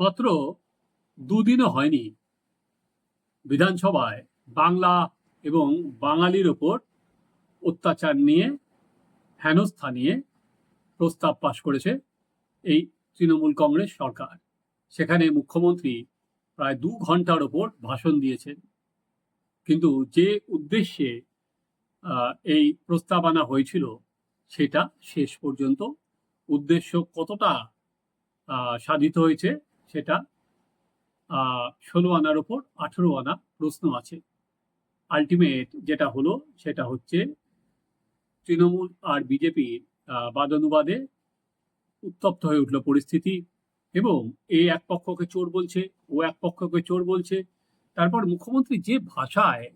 মাত্র দুদিনও হয়নি। বিধানসভায় বাংলা এবং বাঙালির ওপর অত্যাচার নিয়ে, হেনস্থা নিয়ে প্রস্তাব পাশ করেছে এই তৃণমূল কংগ্রেস সরকার। সেখানে মুখ্যমন্ত্রী প্রায় দু ঘণ্টার ওপর ভাষণ দিয়েছেন। কিন্তু যে উদ্দেশ্যে এই প্রস্তাব আনা হয়েছিল, সেটা শেষ পর্যন্ত উদ্দেশ্য কতটা সাধিত হয়েছে সেটা ষোলো আনার ওপর আঠেরো আনা প্রশ্ন আছে। আলটিমেট যেটা হলো, সেটা হচ্ছে তৃণমূল আর বিজেপির বাদানুবাদে উত্তপ্ত হয়ে উঠল পরিস্থিতি এবং এ এক পক্ষকে চোর বলছে, ও এক পক্ষকে চোর বলছে। তারপর মুখ্যমন্ত্রী যে ভাষায়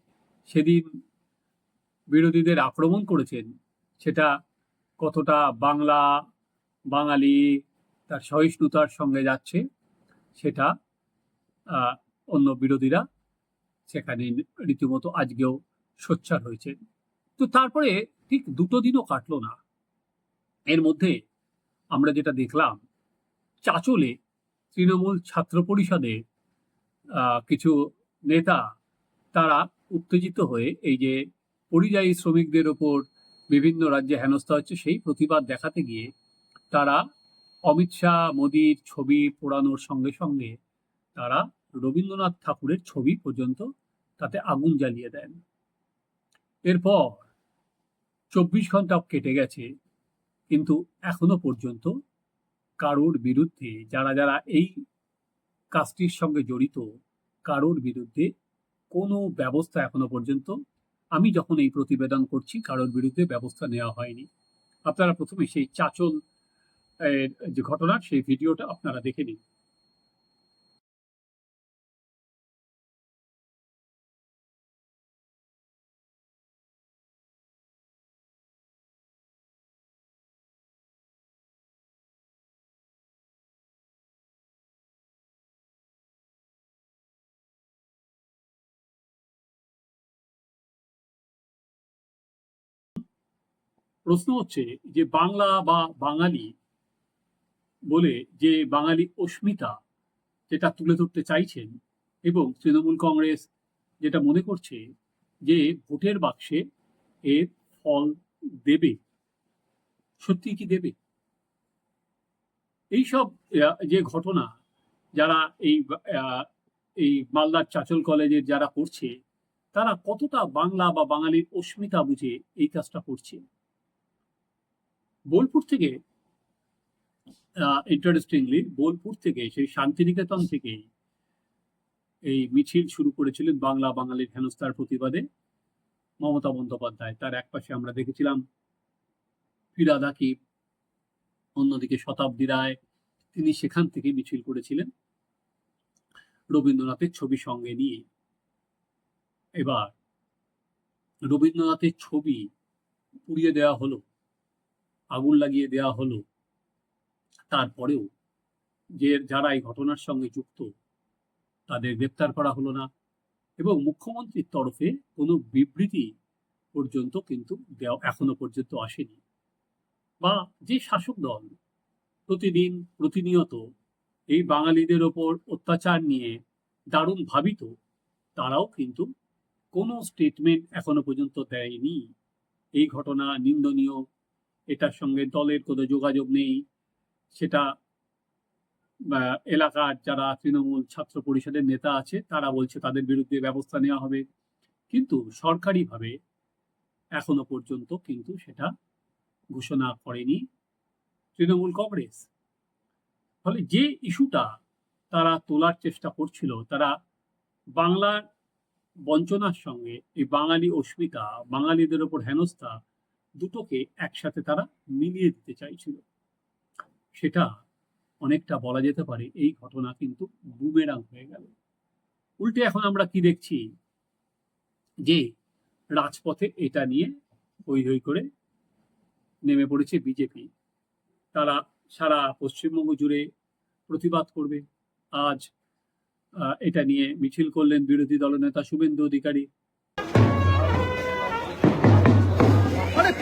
সেদিন বিরোধীদের আক্রমণ করেছেন, সেটা কতটা বাংলা, বাঙালি, তার সহিষ্ণুতার সঙ্গে যাচ্ছে সেটা অন্য বিরোধীরা সেখানে রীতিমতো আজকেও সোচ্চার হয়েছে। তো তারপরে ঠিক দুটো দিনও কাটলো না। এর মধ্যে আমরা যেটা দেখলাম, চাচলে তৃণমূল ছাত্র পরিষদের কিছু নেতা তারা উত্তেজিত হয়ে এই যে পরিযায়ী শ্রমিকদের ওপর বিভিন্ন রাজ্যে হেনস্থা হচ্ছে, সেই প্রতিবাদ দেখাতে গিয়ে তারা অমিত শাহ মোদির ছবি পোড়ানোর সঙ্গে সঙ্গে তারা রবীন্দ্রনাথ ঠাকুরের ছবি পর্যন্ত তাতে আগুন জ্বালিয়ে দেন। এরপর চব্বিশ ঘণ্টা কেটে গেছে, কিন্তু এখনও পর্যন্ত কারোর বিরুদ্ধে, যারা যারা এই কাজটির সঙ্গে জড়িত, কারোর বিরুদ্ধে কোনো ব্যবস্থা এখনও পর্যন্ত, আমি যখন এই প্রতিবেদন করছি, কারোর বিরুদ্ধে ব্যবস্থা নেওয়া হয়নি। আপনারা প্রথমে সেই চাচল যে ঘটনা সেই ভিডিওটা আপনারা দেখে নিন। প্রশ্ন হচ্ছে যে বাংলা বা বাঙালি বলে যে বাঙালি অস্মিতা যেটা তুলে ধরতে চাইছেন এবং তৃণমূল কংগ্রেস যেটা মনে করছে যে ভোটের বাক্সে এর ফল দেবে। সত্যি কি দেবে? এইসব যে ঘটনা যারা এই এই মালদার চাচল কলেজের যারা করছে, তারা কতটা বাংলা বা বাঙালির অস্মিতা বুঝে এই কাজটা করছে? বোলপুর থেকে ইন্টারেস্টিংলি বোলপুর থেকে সেই শান্তিনিকেতন থেকেই এই মিছিল শুরু করেছিলেন বাংলা বাঙালির হেনস্থার প্রতিবাদে মমতা বন্দ্যোপাধ্যায়। তার একপাশে আমরা দেখেছিলাম ফিরাদ অন্যদিকে শতাব্দী রায়, তিনি সেখান থেকে মিছিল করেছিলেন রবীন্দ্রনাথের ছবি সঙ্গে নিয়ে। এবার রবীন্দ্রনাথের ছবি পুড়িয়ে দেওয়া হলো, আগুন লাগিয়ে দেওয়া হলো তারপরেও যে যারা এই ঘটনার সঙ্গে যুক্ত, তাদের গ্রেপ্তার করা হলো না এবং মুখ্যমন্ত্রীর তরফে কোনো বিবৃতি পর্যন্ত কিন্তু দেওয়া এখনও পর্যন্ত আসেনি। বা যে শাসক দল প্রতিদিন প্রতিনিয়ত এই বাঙালিদের ওপর অত্যাচার নিয়ে দারুণ ভাবিত, তারাও কিন্তু কোনো স্টেটমেন্ট এখনও পর্যন্ত দেয়নি। এই ঘটনা নিন্দনীয়, এটার সঙ্গে দলের কোনো যোগাযোগ নেই। সেটা এলাকার যারা তৃণমূল ছাত্র পরিষদের নেতা আছে, তারা বলছে তাদের বিরুদ্ধে ব্যবস্থা নেওয়া হবে। কিন্তু সরকারিভাবে এখনও পর্যন্ত কিন্তু সেটা ঘোষণা করেনি তৃণমূল কংগ্রেস। ফলে যে ইস্যুটা তারা তোলার চেষ্টা করছিল, তারা বাংলার বঞ্চনার সঙ্গে এই বাঙালি অস্মিতা, বাঙালিদের ওপর হেনস্থা, দুটোকে একসাথে তারা মিলিয়ে দিতে চাইছিল। সেটা অনেকটা বলা যেতে পারে এই ঘটনা কিন্তু বুমেরাং হয়ে গেল। উল্টে এখন আমরা কি দেখছি? যে রাজপথে এটা নিয়ে হই হই করে নেমে পড়েছে বিজেপি। তারা সারা পশ্চিমবঙ্গ জুড়ে প্রতিবাদ করবে। আজ এটা নিয়ে মিছিল করলেন বিরোধী দলনেতা শুভেন্দু অধিকারী। अरे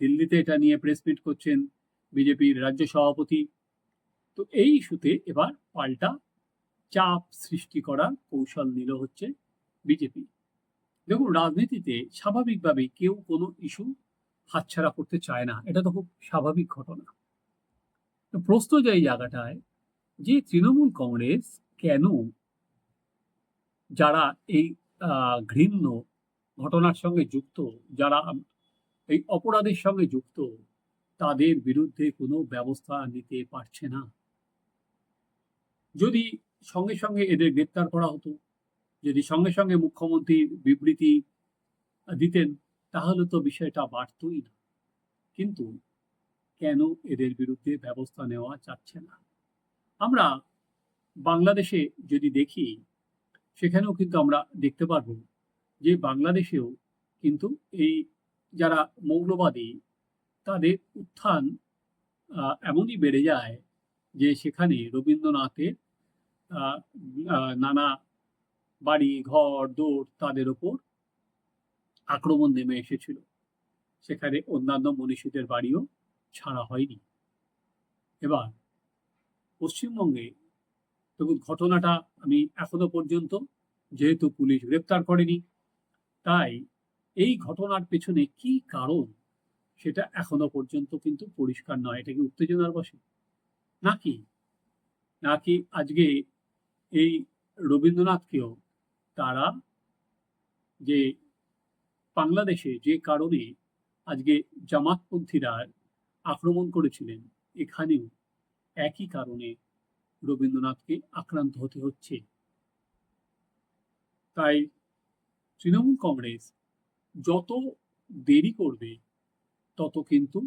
দিল্লিতে এটা নিয়ে প্রেস মিট করছেন বিজেপির রাজ্য সভাপতি। তো এই ইস্যুতে এবার পাল্টা চাপ সৃষ্টি করার কৌশল নিল হচ্ছে বিজেপি। দেখুন, রাজনীতিতে স্বাভাবিকভাবেই কেউ কোনো ইস্যু হাতছাড়া করতে চায় না। এটা তো খুব স্বাভাবিক ঘটনা। তো প্রশ্ন যে এই জায়গাটায় যে তৃণমূল কংগ্রেস কেন যারা এই ঘৃণ্য ঘটনার সঙ্গে যুক্ত, যারা এই অপরাধের সঙ্গে যুক্ত, তাদের বিরুদ্ধে কোনো ব্যবস্থা নিতে পারছে না? যদি সঙ্গে সঙ্গে এদের গ্রেপ্তার করা হতো যদি সঙ্গে সঙ্গে মুখ্যমন্ত্রীর বিবৃতি দিতেন, তাহলে তো বিষয়টা বাড়তই না। কিন্তু কেন এদের বিরুদ্ধে ব্যবস্থা নেওয়া যাচ্ছে না? আমরা বাংলাদেশে যদি দেখি, সেখানেও কিন্তু আমরা দেখতে পারব যে বাংলাদেশেও কিন্তু এই যারা মৌলবাদী, তাদের উত্থান এমনই বেড়ে যায় যে সেখানে রবীন্দ্রনাথের নানা বাড়ি, ঘর, দৌড় তাদের ওপর আক্রমণ নেমে এসেছিল। সেখানে অন্যান্য মনীষীদের বাড়িও ছাড়া হয়নি। এবার পশ্চিমবঙ্গে দেখুন, ঘটনাটা আমি এখনও পর্যন্ত যেহেতু পুলিশ গ্রেপ্তার করেনি, তাই এই ঘটনার পেছনে কি কারণ সেটা এখনও পর্যন্ত কিন্তু পরিষ্কার নয়। এটা কি উত্তেজনার বসে নাকি? নাকি আজকে এই রবীন্দ্রনাথকেও তারা যে বাংলাদেশে যে কারণে আজকে জামাতপন্থীরা আক্রমণ করেছিলেন, এখানেও একই কারণে রবীন্দ্রনাথকে আক্রান্ত হতে হচ্ছে। তাই তৃণমূল কংগ্রেস যত দেরি করবে, তত কিন্তু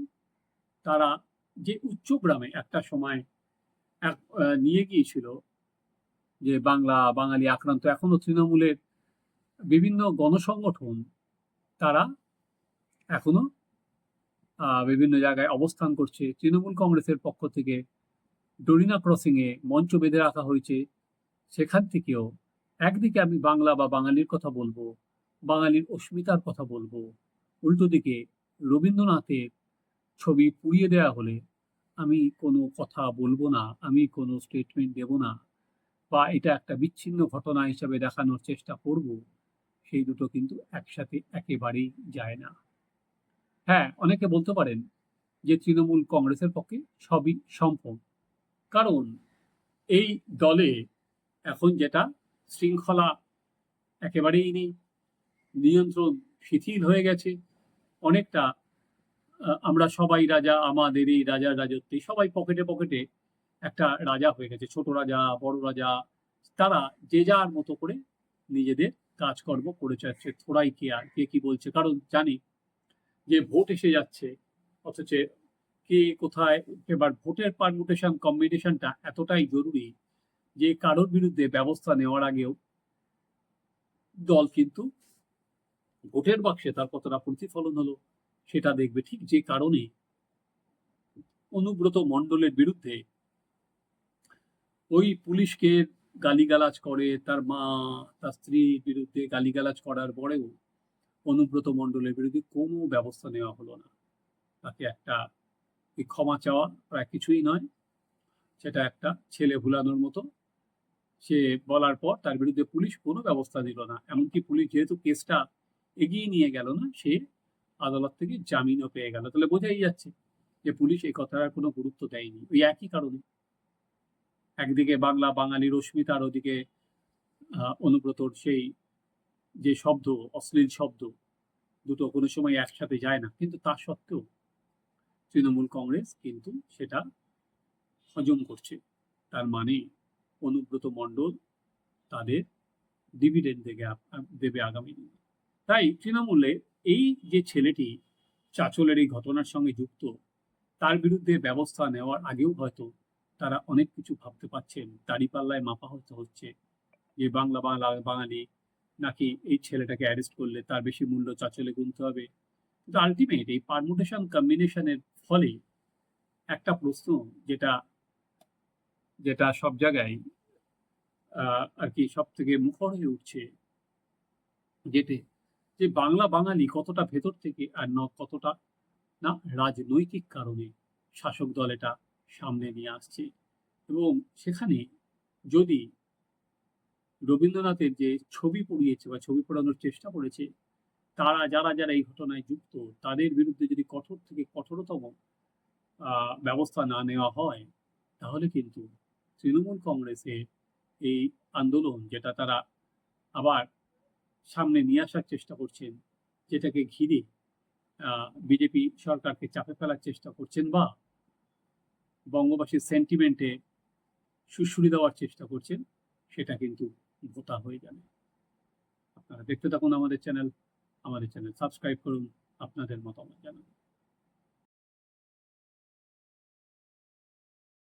তারা যে উচ্চগ্রামে একটা সময় নিয়ে গিয়েছিল যে বাংলা, বাঙালি আক্রান্ত, এখনও তৃণমূলের বিভিন্ন গণসংগঠন তারা এখনও বিভিন্ন জায়গায় অবস্থান করছে। তৃণমূল কংগ্রেসের পক্ষ থেকে ডরিনা ক্রসিংয়ে মঞ্চ বেঁধে রাখা হয়েছে। সেখান থেকেও একদিকে আমি বাংলা বা বাঙালির কথা বলব, বাঙালির অস্মিতার কথা বলব, উল্টো দিকে রবীন্দ্রনাথের ছবি পুড়িয়ে দেওয়া হলে আমি কোনো কথা বলব না, আমি কোনো স্টেটমেন্ট দেব না। বা এটা একটা বিচ্ছিন্ন ঘটনা হিসাবে দেখানোর চেষ্টা করব, সেই দুটো কিন্তু একসাথে একেবারেই যায় না। হ্যাঁ অনেকে বলতে পারেন যে তৃণমূল কংগ্রেসের পক্ষে সবই সম্ভব। কারণ এই দলে এখন যেটা শৃঙ্খলা একেবারেই নেই, নিয়ন্ত্রণ শিথিল হয়ে গেছে, অনেকটা আমরা সবাই রাজা আমাদের এই রাজার রাজত্বে সবাই পকেটে পকেটে একটা রাজা হয়ে গেছে, ছোট রাজা, বড় রাজা, তারা যে যার মতো করে নিজেদের কাজকর্ম করে যাচ্ছে। থোড়াই কে আর, কে কি বলছে? কারণ জানি যে ভোট এসে যাচ্ছে, অথচ কে কোথায়, এবার ভোটের পারমুটেশন, কম্বিনেশনটা এতটাই জরুরি যে কারোর বিরুদ্ধে ব্যবস্থা নেওয়ার আগেও দল কিন্তু ভোটের বাক্সে তার কতটা প্রতিফলন হলো সেটা দেখবে ঠিক যে কারণে অনুব্রত মণ্ডলের বিরুদ্ধে ওই পুলিশকে গালিগালাজ করে, তার মা, তার স্ত্রীর বিরুদ্ধে গালিগালাজ করার পরেও অনুব্রত মণ্ডলের বিরুদ্ধে কোনো ব্যবস্থা নেওয়া হলো না। তাকে একটা ক্ষমা চাওয়া প্রায় কিছুই নয়, সেটা একটা ছেলে ভুলানোর মতো। সে বলার পর তার বিরুদ্ধে পুলিশ কোনো ব্যবস্থা নিল না। এমনকি পুলিশ যেহেতু কেসটা এগিয়ে নিয়ে গেল না, সে আদালত থেকে জামিনও পেয়ে গেল। তাহলে বোঝাই যাচ্ছে যে পুলিশ এই কথার কোনো গুরুত্ব দেয়নি। ওই একই কারণে। একদিকে বাংলা বাঙালির অস্মিতার ওদিকে অনুব্রতর সেই যে শব্দ, অশ্লীল শব্দ, দুটো কোনো সময় একসাথে যায় না। কিন্তু তা সত্ত্বেও তৃণমূল কংগ্রেস কিন্তু সেটা হজম করছে। তার মানে অনুব্রত মণ্ডল তাদের ডিভিডেন্ড দেবে দেবে আগামী দিনে। তাই তৃণমূলে এই যে ছেলেটি চাচলের এই ঘটনার সঙ্গে যুক্ত, তার বিরুদ্ধে ব্যবস্থা নেওয়ার আগেও হয়তো তারা অনেক কিছু ভাবতে পারছেন। দাড়িপাল্লায় মাপা হতে হচ্ছে। যে বাংলা বাংলা বাঙালি নাকি এই ছেলেটাকে অ্যারেস্ট করলে তার বেশি মূল্য চাচলে গুনতে হবে? কিন্তু আলটিমেট এই পারমুটেশন কম্বিনেশনের ফলে একটা প্রশ্ন যেটা যেটা সব জায়গায় আর কি সব থেকে মুখর হয়ে উঠছে। যেতে যে বাংলা বাঙালি কতটা ভেতর থেকে আর ন, কতটা না রাজনৈতিক কারণে শাসক দল এটা সামনে নিয়ে আসছে। এবং সেখানে যদি রবীন্দ্রনাথের যে ছবি পড়িয়েছে বা ছবি পড়ানোর চেষ্টা করেছে, তারা যারা যারা এই ঘটনায় যুক্ত, তাদের বিরুদ্ধে যদি কঠোর থেকে কঠোরতম ব্যবস্থা না নেওয়া হয়, তাহলে কিন্তু তৃণমূল কংগ্রেসের এই আন্দোলন যেটা তারা আবার সামনে নিয়ে আসার চেষ্টা করছেন, যেটাকে ঘিরে বিজেপি সরকারকে চাপে ফেলার চেষ্টা করছেন বা বঙ্গবাসীর সেন্টিমেন্টে সুশ্রী দেওয়ার চেষ্টা করছেন, সেটা কিন্তু ভোতা হয়ে যাবে। আপনারা দেখতে থাকুন আমাদের চ্যানেল আমাদের চ্যানেল সাবস্ক্রাইব করুন, আপনাদের মতামত জানান।